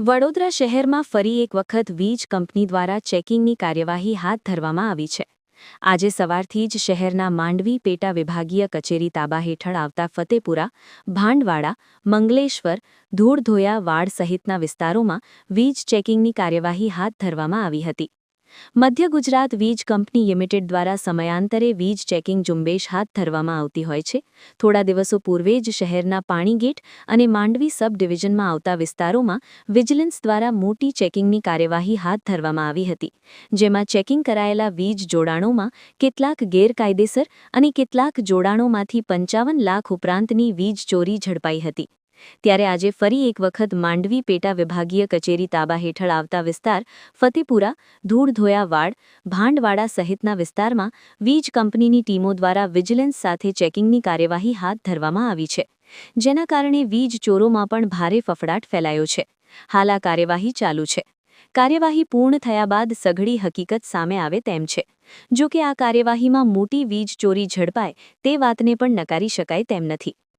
વડોદરા શહેરમાં ફરી એક વખત વીજ કંપની દ્વારા ચેકિંગની કાર્યવાહી હાથ ધરવામાં આવી છે. આજે સવારથી જ શહેરના માંડવી પેટા વિભાગીય કચેરી તાબા હેઠળ આવતા ફતેપુરા, ભાંડવાડા, મંગલેશ્વર, ધૂળધોયા વાડ સહિતના વિસ્તારોમાં વીજ ચેકિંગની કાર્યવાહી હાથ ધરવામાં આવી હતી. મધ્ય ગુજરાત વીજ કંપની લિમિટેડ દ્વારા સમયાંતરે વીજ ચેકિંગ ઝુંબેશ હાથ ધરવામાં આવતી હોય છે. થોડા દિવસો પૂર્વે જ શહેરના પાણીગેટ અને માંડવી સબ ડિવિઝનમાં આવતા વિસ્તારોમાં વિજિલન્સ દ્વારા મોટી ચેકિંગની કાર્યવાહી હાથ ધરવામાં આવી હતી. જેમાં ચેકિંગ કરાયેલા વીજ જોડાણોમાં કેટલાક ગેરકાયદેસર અને કેટલાક જોડાણોમાંથી પંચાવન લાખ ઉપરાંતની વીજ ચોરી ઝડપાઈ હતી. ત્યારે આજે ફરી એક વખત માંડવી પેટા વિભાગીય કચેરી તાબા હેઠળ આવતા વિસ્તાર ફતેપુરા, ધૂળધોયાવાડ, ભાંડવાડા સહિતના વિસ્તારમાં વીજ કંપનીની ટીમો દ્વારા વિજિલન્સ સાથે ચેકિંગની કાર્યવાહી હાથ ધરવામાં આવી છે, જેના કારણે વીજ ચોરોમાં પણ ભારે ફફડાટ ફેલાયો છે. હાલ આ કાર્યવાહી ચાલુ છે. કાર્યવાહી પૂર્ણ થયા બાદ સઘળી હકીકત સામે આવે તેમ છે. જો કે આ કાર્યવાહીમાં મોટી વીજ ચોરી ઝડપાય તે વાતને પણ નકારી શકાય તેમ નથી.